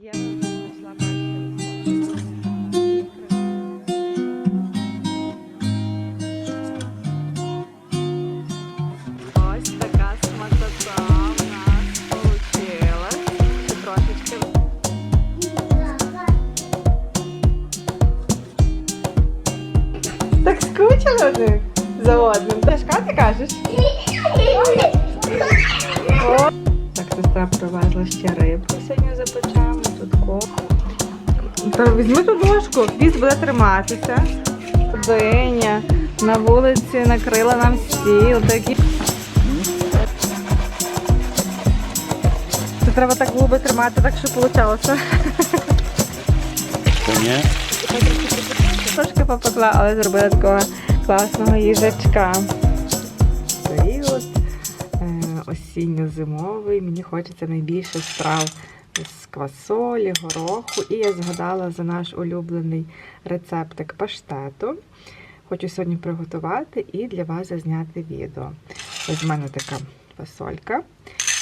я знайшла перший триматися. Диня на вулиці накрила нам стіл. Такі. Це треба так губи тримати, так що вийшло. Трошки попекла, але зробила такого класного їжачка. Період е, осінньо-зимовий. Мені хочеться найбільше страв з квасолі, гороху. І я згадала за наш улюблений рецептик паштету. Хочу сьогодні приготувати і для вас зазняти відео. Ось в мене така фасолька.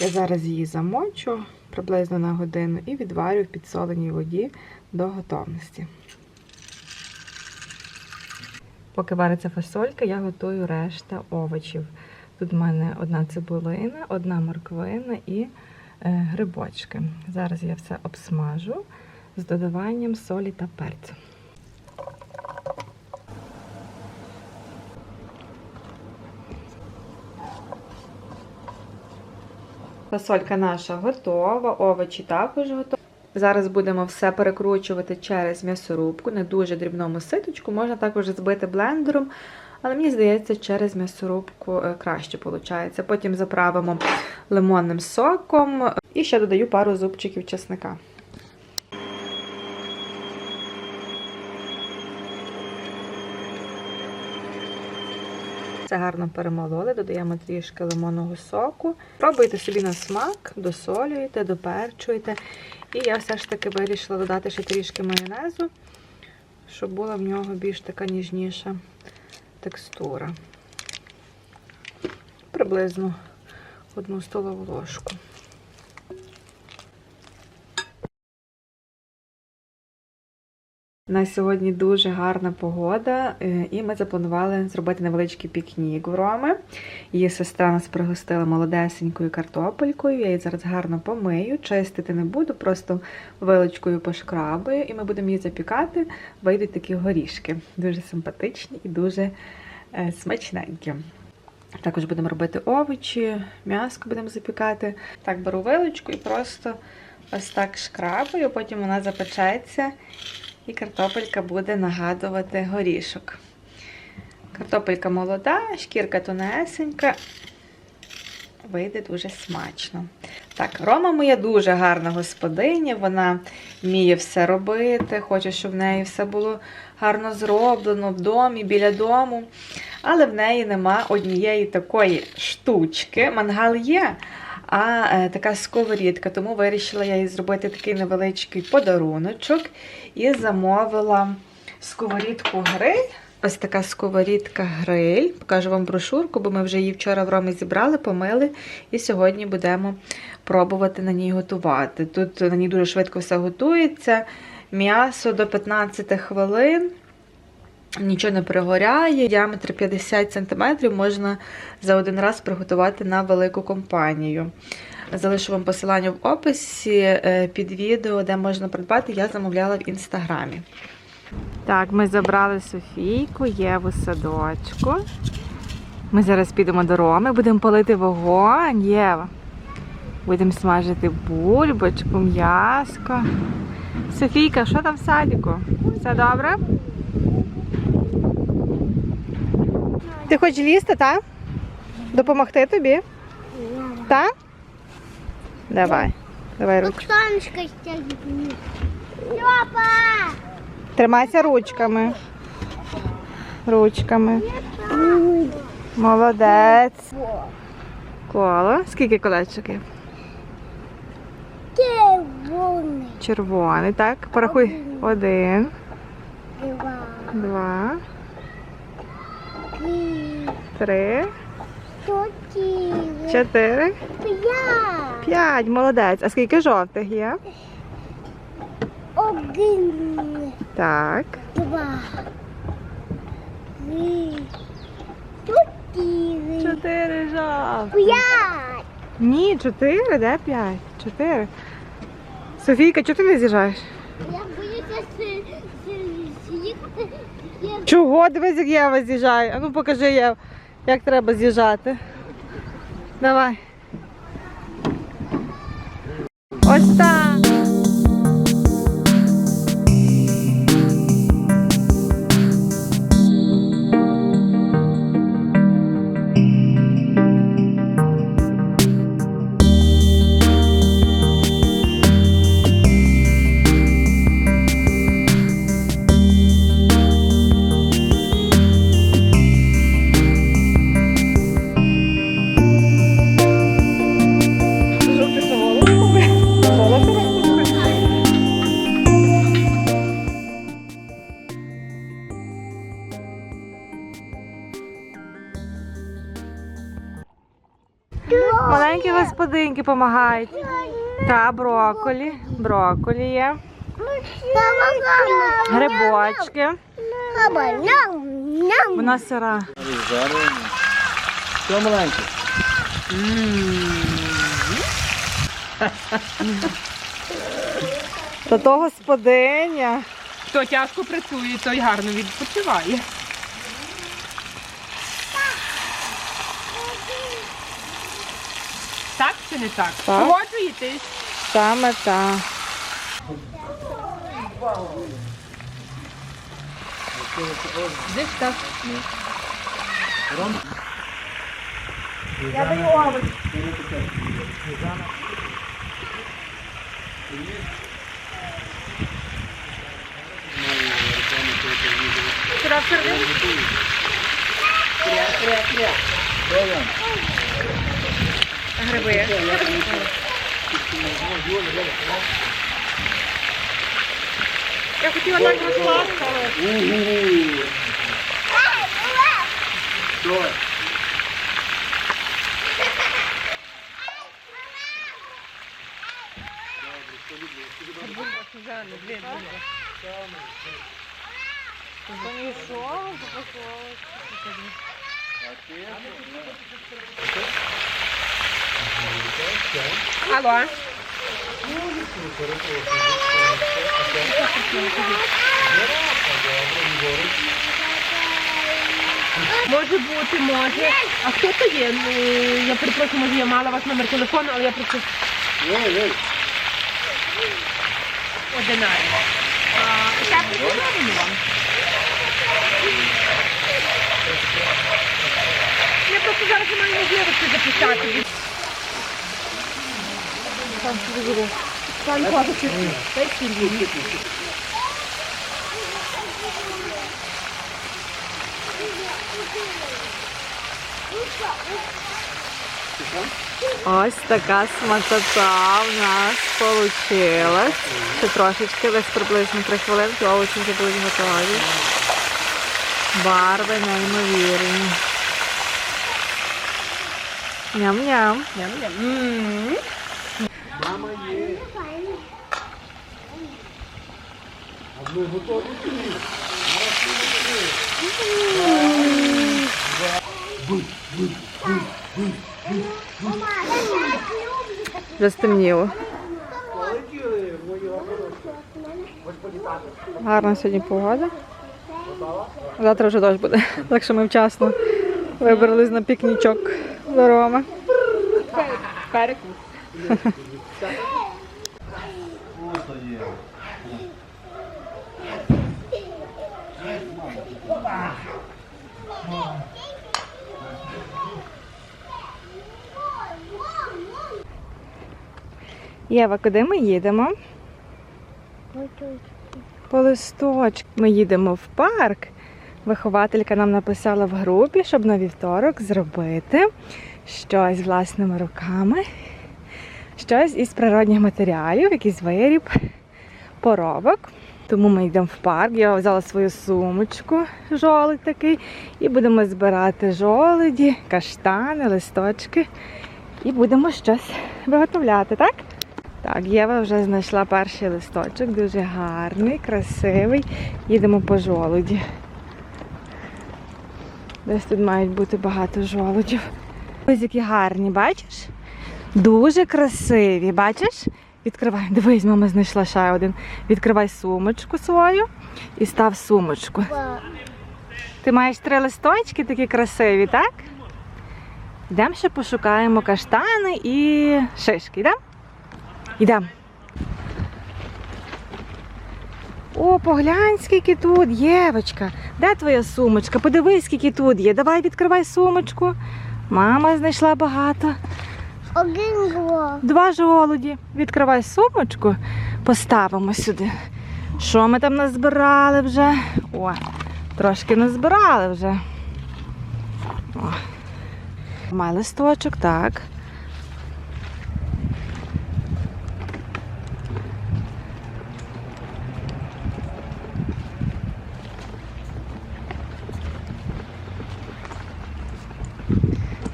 Я зараз її замочу приблизно на годину і відварю в підсоленій воді до готовності. Поки вариться фасолька, я готую решта овочів. Тут в мене одна цибулина, одна морквина і грибочки. Зараз я все обсмажу з додаванням солі та перцю. Фасолька наша готова, овочі також готові. Зараз будемо все перекручувати через м'ясорубку, не дуже дрібному ситочку. Можна також збити блендером, але мені здається, через м'ясорубку е, краще виходить. Потім заправимо лимонним соком і ще додаю пару зубчиків чесника. Це гарно перемололи, додаємо трішки лимонного соку. Пробуйте собі на смак, досолюєте, доперчуєте. І я все ж таки вирішила додати ще трішки майонезу, щоб була в нього більш така ніжніша текстура. Приблизно одну столову ложку. На сьогодні дуже гарна погода, е, і ми запланували зробити невеличкий пікнік в Роми. Її сестра нас пригостила молодесенькою картопелькою. Я її зараз гарно помию, чистити не буду, просто вилочкою пошкрабаю, і ми будемо її запікати. Вийдуть такі горішки. Дуже симпатичні і дуже е, смачненькі. Також будемо робити овочі, м'яско будемо запікати. Так, беру вилочку і просто ось так шкрабаю, потім вона запечеться. І картопелька буде нагадувати горішок. Картопелька молода, шкірка тонесенька. Вийде дуже смачно. Так, Рома моя дуже гарна господиня, вона вміє все робити, хоче, щоб в неї все було гарно зроблено в домі, біля дому. Але в неї нема однієї такої штучки. Мангал є, а е, така сковорідка. Тому вирішила я їй зробити такий невеличкий подаруночок і замовила сковорідку гриль. Ось така сковорідка гриль. Покажу вам брошурку, бо ми вже її вчора в Ромі зібрали, помили, і сьогодні будемо пробувати на ній готувати. Тут на ній дуже швидко все готується. М'ясо до 15 хвилин. Нічого не пригоряє, діаметр 50 см можна за один раз приготувати на велику компанію. Залишу вам посилання в описі е, під відео, де можна придбати, я замовляла в інстаграмі. Так, ми забрали Софійку, Єву садочку. Ми зараз підемо до Роми, будемо палити вогонь, Єва. Будемо смажити бульбочку, м'яско. Софійка, що там в садіку? Все добре? Ти хочеш лізти, так? Допомогти тобі? Так? Давай. Давай ручку. Тримайся ручками. Ручками. Молодець. Коло. Скільки колечків? Червоний. Червоний, так? Порахуй. Один, Два. два, Три. Три, Чотири. П'ять. п'ять. Молодець. А скільки жовтих є? Один, Так. два, три, чотири, Чотири жабки. п'ять. Ні, чотири, де п'ять? Чотири. Софійка, чого ти не з'їжджаєш? Я боюся з'їхати. Чого? Дивись, як Єва з'їжджає. А ну покажи Єв, як треба з'їжджати. Давай. Ось так. Маленькі господинки допомагають. Та брокколі. Брокколі є. Грибочки. Вона сира. Що маленьке? Та то господиня. Хто тяжко працює, той гарно відпочиває. Так чи не так? Так. Погоджуєтесь? Саме та. Десь так. Гриби. Я хотіла так розкласти, але Алло. Може бути, може. А хто то є? Ну, я перепрошую, може я мала ваш номер телефону, але я просто одинарний. А, Так, подзвонимо вам. Я просто зараз не маю можливості записати. Пан Козачів, дай фільм. ось така смакота в нас вийшла. Ще трошечки, десь приблизно 3 хвилинки, овочі вже будуть готові. Барви неймовірні. Ням-ням. М. Вже стемніло. Гарна сьогодні погода. Завтра вже дощ буде. Так що ми вчасно вибрались на пікнічок до Роми. Перекус. Єва, куди ми їдемо? По листочку. Ми їдемо в парк. Вихователька нам написала в групі, щоб на вівторок зробити щось власними руками, щось із природних матеріалів, якийсь виріб, поробок. Тому ми йдемо в парк. Я взяла свою сумочку, жолудь такий, і будемо збирати жолуді, каштани, листочки. І будемо щось виготовляти, так? Так, Єва вже знайшла перший листочок, дуже гарний, красивий. Їдемо по жолуді. Десь тут мають бути багато жолудів. Ось які гарні, бачиш? Дуже красиві, бачиш? Відкривай, дивись, мама знайшла ще один. Відкривай сумочку свою і став сумочку. Ти маєш три листочки такі красиві, так? Йдемо ще пошукаємо каштани і шишки, йдемо? Йдемо. О, поглянь, скільки тут, Євочка. Де твоя сумочка? Подивись, скільки тут є. Давай відкривай сумочку. Мама знайшла багато. Один гло. Два жолуді. Відкривай сумочку, поставимо сюди. Що ми там назбирали вже? О, трошки назбирали вже. О. Май листочок, так.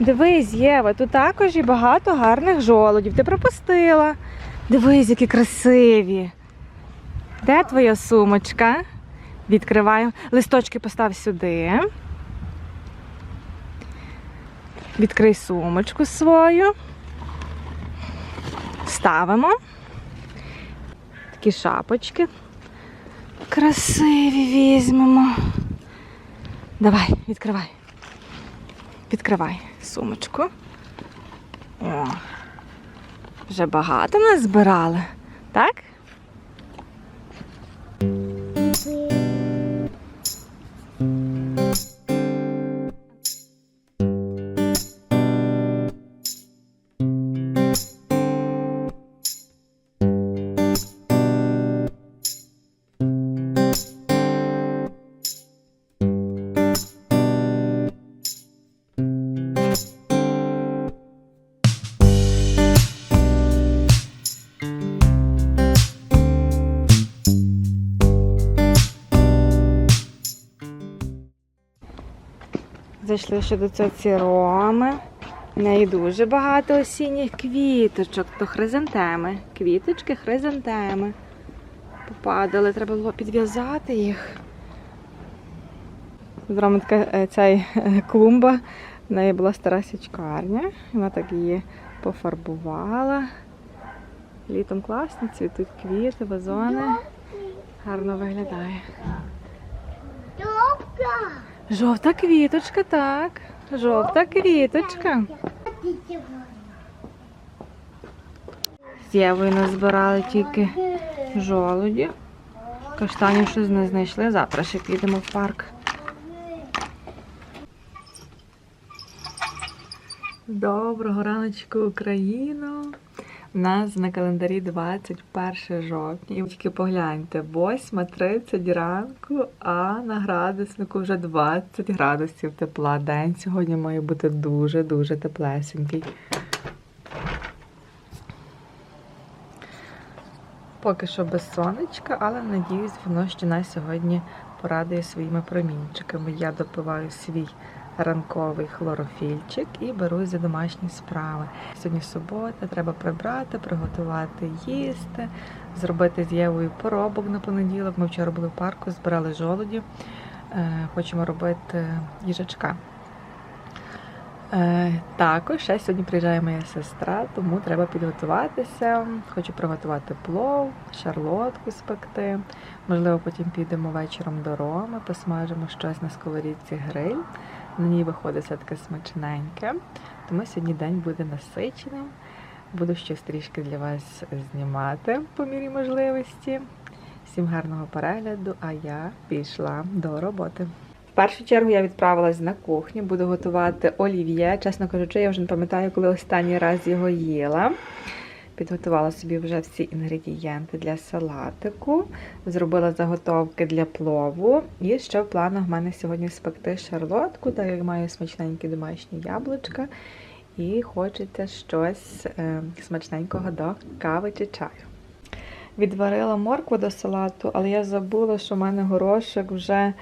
Дивись, Єва, тут також і багато гарних жолудів. Ти пропустила. Дивись, які красиві. Де твоя сумочка? Відкриваю. Листочки постав сюди. Відкрий сумочку свою. Ставимо. Такі шапочки. Красиві візьмемо. Давай, відкривай. Відкривай сумочку. О, вже багато нас збирали, так? Зайшли ще до цього роми. В неї дуже багато осінніх квіточок. То хризантеми. Квіточки, хризантеми. Попадали, треба було підв'язати їх. З Роми така е, ця е, клумба. В неї була стара січкарня. Вона так її пофарбувала. Літом класно, цвітуть квіти, вазони. Гарно виглядає. Добка. Жовта квіточка, так. Жовта квіточка. З Євою назбирали тільки жолуді. Каштанів щось не знайшли. Завтра ще підемо в парк. Доброго раночку, Україно! У нас на календарі 21 жовтня. І тільки погляньте, 8.30 ранку, а на градуснику вже 20 градусів тепла. День сьогодні має бути дуже-дуже теплесенький. Поки що без сонечка, але надіюсь, воно ще нас сьогодні порадує своїми промінчиками. Я допиваю свій ранковий хлорофільчик і берусь за домашні справи. Сьогодні субота, треба прибрати, приготувати їсти, зробити з Євою поробок на понеділок. Ми вчора були в парку, збирали жолуді. Е, Хочемо робити їжачка. Е, також ще сьогодні приїжджає моя сестра, тому треба підготуватися. Хочу приготувати плов, шарлотку спекти. Можливо, потім підемо вечором до Роми, посмажимо щось на сковорідці гриль. На ній виходить все таке смачненьке. Тому сьогодні день буде насиченим. Буду щось трішки для вас знімати по мірі можливості. Всім гарного перегляду, а я пішла до роботи. В першу чергу я відправилась на кухню, буду готувати олів'є. Чесно кажучи, я вже не пам'ятаю, коли останній раз його їла. Підготувала собі вже всі інгредієнти для салатику, зробила заготовки для плову. І ще в планах в мене сьогодні спекти шарлотку, так як маю смачненькі домашні яблучка. І хочеться щось е, смачненького до кави чи чаю. Відварила моркву до салату, але я забула, що в мене горошок вже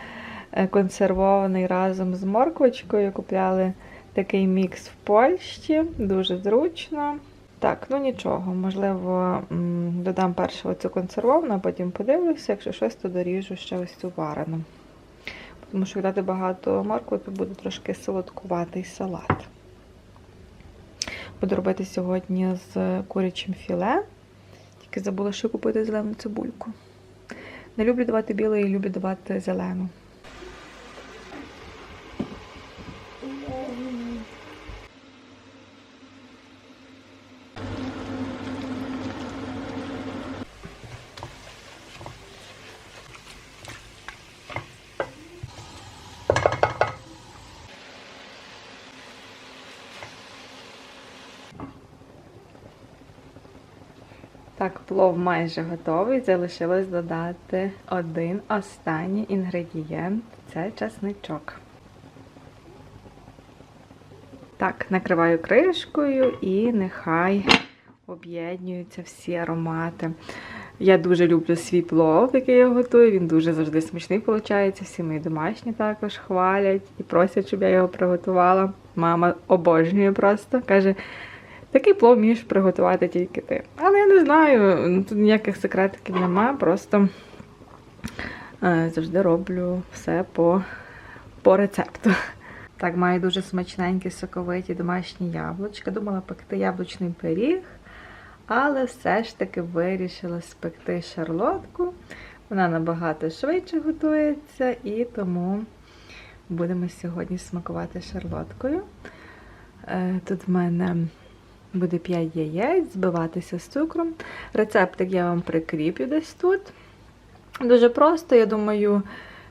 е, консервований разом з морквочкою. Купляли такий мікс в Польщі, дуже зручно. Так, ну нічого, можливо, додам першу оцю консервовану, а потім подивлюся, якщо щось, то доріжу ще ось цю варену. Тому що дати багато моркви, то буде трошки солодкуватий салат. Буду робити сьогодні з курячим філе. Тільки забула ще купити зелену цибульку. Не люблю давати білу і люблю давати зелену. Так, плов майже готовий. Залишилось додати один останній інгредієнт це часничок. Так, накриваю кришкою і нехай об'єднуються всі аромати. Я дуже люблю свій плов, який я готую. Він дуже завжди смачний виходить. Всі мої домашні також хвалять і просять, щоб я його приготувала. Мама обожнює просто. Каже, такий плов вмієш приготувати тільки ти. Але я не знаю, тут ніяких секретиків нема, просто е, завжди роблю все по, по рецепту. Так, маю дуже смачненькі соковиті домашні яблучка. Думала пекти яблучний пиріг, але все ж таки вирішила спекти шарлотку. Вона набагато швидше готується, і тому будемо сьогодні смакувати шарлоткою. Е, Тут в мене буде 5 яєць, збиватися з цукром. Рецептик я вам прикріплю десь тут. Дуже просто, я думаю,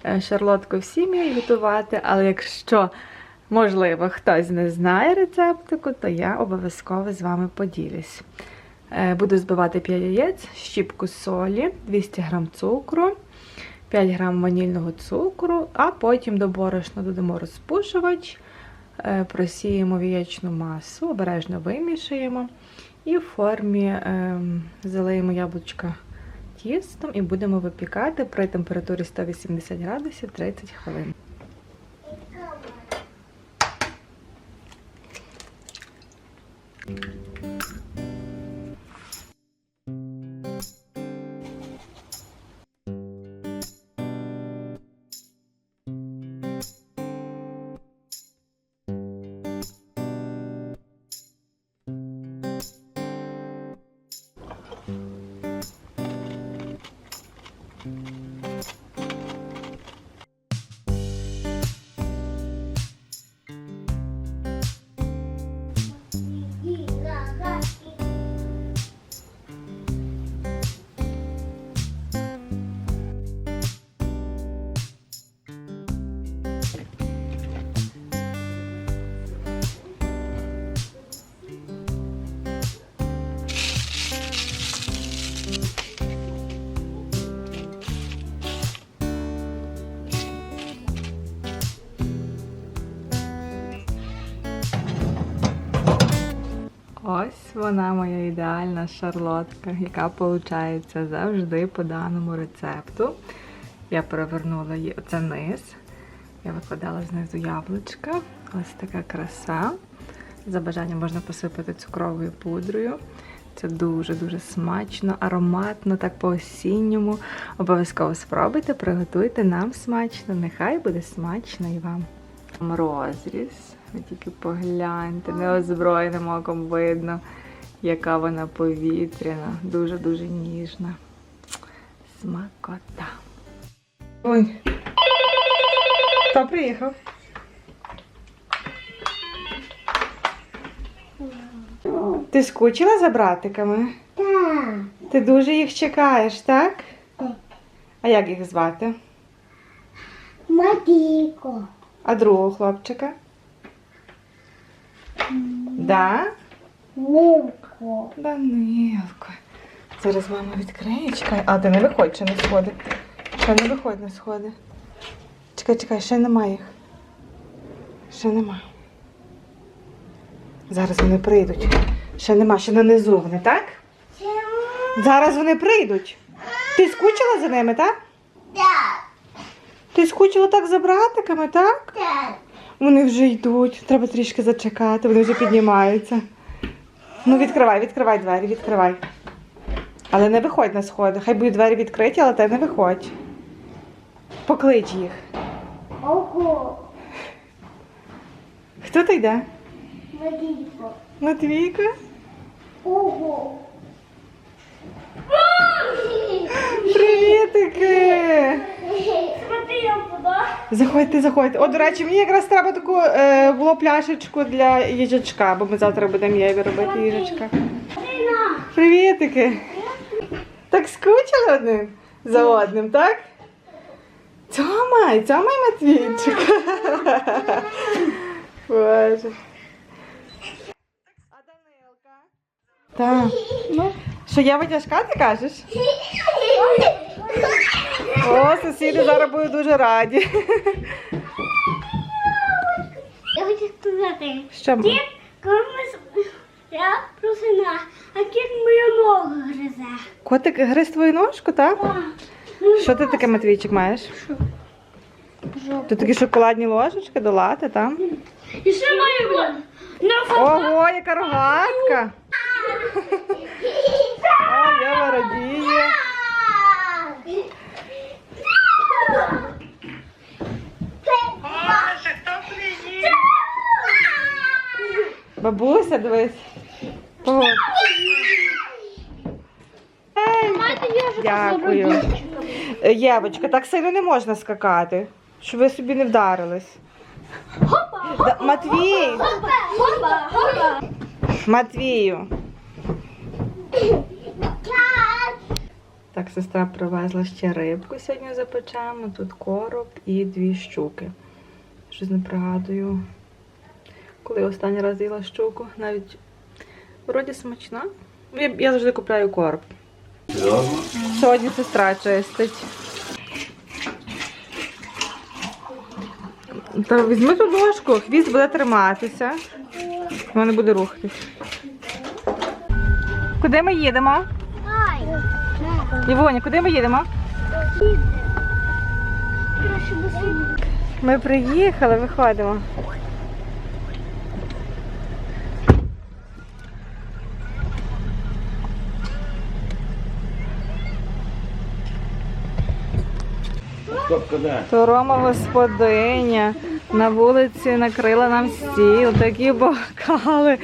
е, шарлотку всі вміють готувати, але якщо, можливо, хтось не знає рецептику, то я обов'язково з вами поділюсь. Е, Буду збивати 5 яєць, щіпку солі, 200 г цукру, 5 г ванільного цукру, а потім до борошна додамо розпушувач, просіємо віячну масу, обережно вимішаємо і в формі е, залиємо яблучка тістом і будемо випікати при температурі 180 градусів 30 хвилин. Ось вона моя ідеальна шарлотка, яка виходить завжди по даному рецепту. Я перевернула її оце низ. Я викладала знизу яблучка. Ось така краса. За бажанням можна посипати цукровою пудрою. Це дуже-дуже смачно, ароматно, так по-осінньому. Обов'язково спробуйте, приготуйте нам смачно. Нехай буде смачно і вам. Розріз. Ви тільки погляньте, неозброєним оком видно, яка вона повітряна, дуже-дуже ніжна. Смакота. Ой. Хто приїхав? Ти скучила за братиками? Так. Ти дуже їх чекаєш, так? Так. А як їх звати? Матіко. А другого хлопчика? Да? Нивко. Данилко. Зараз мама відкриє. Чекай. А, ти не виходь, ще не сходи. Ще не виходь на сходи. Чекай, чекай, ще нема їх. Ще нема. Зараз вони прийдуть. Ще нема, ще нанизу вони, так? Зараз вони прийдуть. Ти скучила за ними, так? Так. Ти скучила так за братиками, так? Так. Вони вже йдуть. Треба трішки зачекати, вони вже піднімаються. Ну, відкривай, відкривай двері, відкривай. Але не виходь на сходи. Хай будуть двері відкриті, але ти не виходь. Поклич їх. Ого. Хто ти йде? Водичко. Матвійка? Ого. Привітики! Заходьте, заходьте. О, до речі, мені якраз треба таку е, було пляшечку для їжачка, бо ми завтра будемо Єві робити їжачка. Привітики! Так скучили одним за одним, так? Цьомай, цьомай Матвійчик. Боже. А Данилка? Так. Що я витяжка, ти кажеш? О, сусіди зараз будуть дуже раді. Я хочу сказати. Що? Кіт, коли ми я просина, а кіт мою ногу гризе. Котик гриз твою ножку, так? Що ти таке, Матвійчик, маєш? Тут такі шоколадні ложечки до лати, там? І ще маю Ого, яка рогатка! О, Єва радіє. Бабуся, дивись. Ей, Дякую. Євочка, так сильно не можна скакати, щоб ви собі не вдарились. Да, Матвій! Матвію. Так, сестра привезла ще рибку сьогодні запечемо. Тут короб і дві щуки. Щось не пригадую. Коли останній раз їла щуку, навіть вроді смачна. Я, я завжди купляю короб. Сьогодні сестра чистить. Та візьми ту ложку, хвіст буде триматися. Воно не буде рухатись. Куди ми їдемо? Івоня, куди ми їдемо? Ми приїхали, виходимо. Стопка? То Рома господиня на вулиці накрила нам стіл, такі бокали,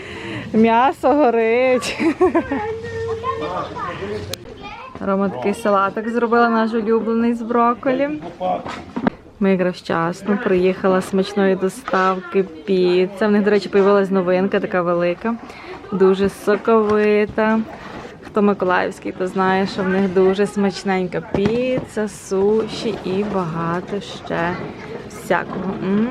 м'ясо горить. Рома салатик зробила наш улюблений з брокколі. Ми якраз вчасно приїхала смачної доставки піца. В них, до речі, появилась новинка така велика, дуже соковита. Хто Миколаївський, то знає, що в них дуже смачненька піца, суші і багато ще всякого. М.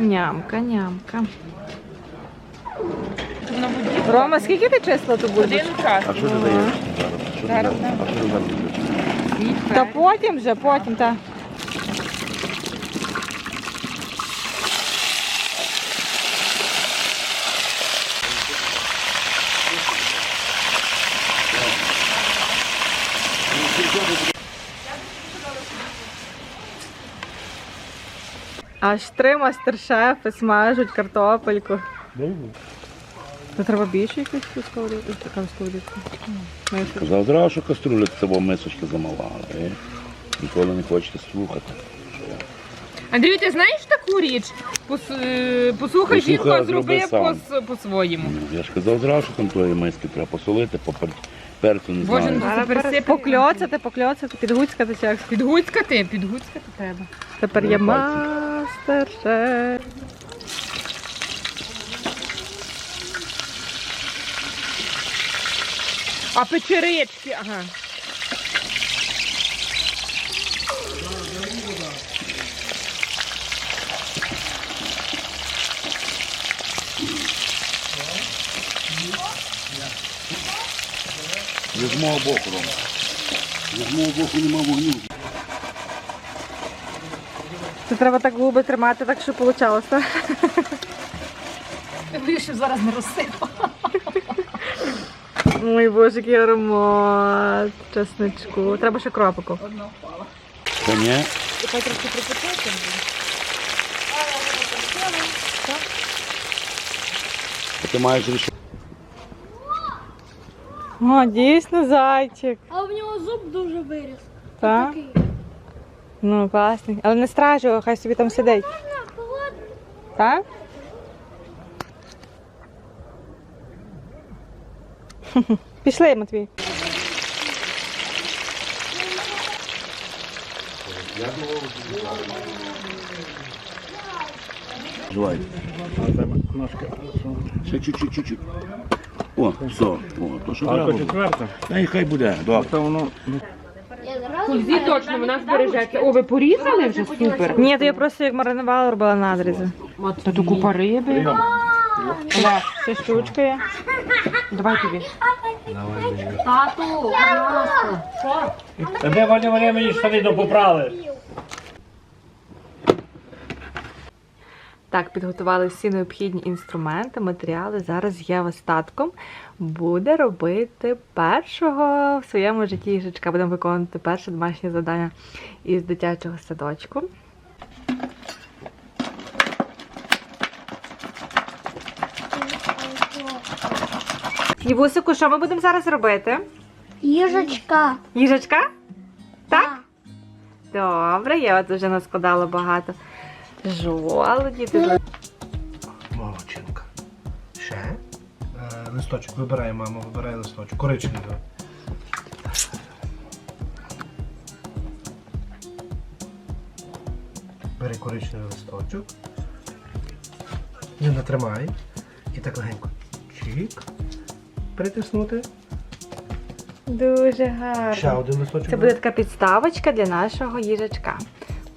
Нямка, нямка. Рома, скільки ти числа тут будеш? Один час. А що ти даєш зараз? Зараз? А що ти зараз? Та потім вже, потім, так. Аж три мастер-шефи смажуть картопельку. То треба більше якусь сковорідку? Така сковорідка. Казав зразу, що кастрюля це бо мисочка замала. е. Ніколи не хочете слухати. Андрію, ти знаєш таку річ? Пос, е, послухай Послухай, жінку, а зроби зроби сам. по- по-своєму. Ну, Я ж казав зразу, що там тої миски треба посолити, попер... перцю не Боже, знаю. ну, Зараз Тепер Покльоцати, покльоцати, підгуцькати чи як. Підгуцькати, підгуцькати треба. Тепер Ну, пальці. Мастер-шеф. А печерички, ага. Я з мого боку, Рома. Я з мого боку нема вогню. Це треба так губи тримати, так що вийшло. так? Я щоб зараз не розсипала. Ой, боже, який аромат чесничку. Треба ще кропику. Одна впала. Та ні. І хай трошки припечеться. А ти маєш рішити. О, дійсно зайчик. А в нього зуб дуже виріс. Так? Такий. Ну, класний. Але не стражу, його, хай собі там сидить. Так? Пішли, Матвій. Жувай. Ще чуть-чуть, чуть-чуть. О, все. О, то що четверта. Та й хай буде. Добре. Та воно Кульзі точно вона збережеться. О, ви порізали вже супер. Ні, то я просто як маринувала, робила надрізи. Та тут купа риби. Олег, це штучка є. Давай тобі. Тату, будь ласка. де Валя, Валя мені штани допоправили? Так, підготували всі необхідні інструменти, матеріали. Зараз Єва з татком буде робити першого в своєму житті їжачка. Будемо виконувати перше домашнє завдання із дитячого садочку. Євусику, що ми будемо зараз робити? Їжачка. Їжачка? Так? Добре, я от вже наскладала багато жолуді. Тут Молодчинка. Ще. Е, листочок. Вибирай, мамо, вибирай листочок. Коричневий. Бери коричневий листочок. Не натримай. І так легенько. Чик. Притиснути. Дуже Ще один листочок. Це буде така підставочка для нашого їжачка.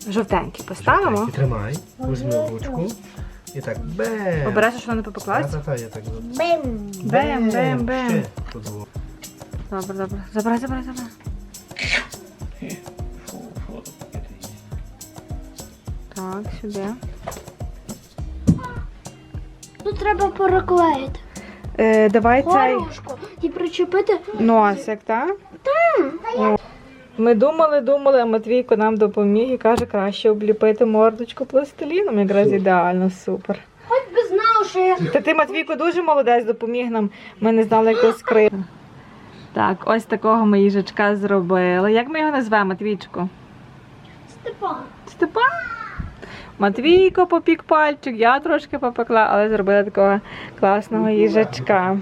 Жовтенький поставимо. І тримай. Візьми ручку. І так. Бем. Обережно, що вона не попеклась. Та-та-та, я так. Бем, бем, бем. Було. Добре, добре. Забирай, забирай, забирай. Так, сюди. Тут треба переклеїти. Е, давай цей. І причепити. носик, так? Так. Ми думали, думали, а Матвійко нам допоміг і каже, краще обліпити мордочку пластиліном. Якраз ідеально, супер. Хоч би знав, що я Та ти, Матвійко, дуже молодець, допоміг нам. Ми не знали, як його скрити. Так, ось такого ми їжачка зробили. Як ми його назвемо, Матвійчику? Степан. Степан. Матвійко попік пальчик, я трошки попекла, але зробила такого класного їжачка.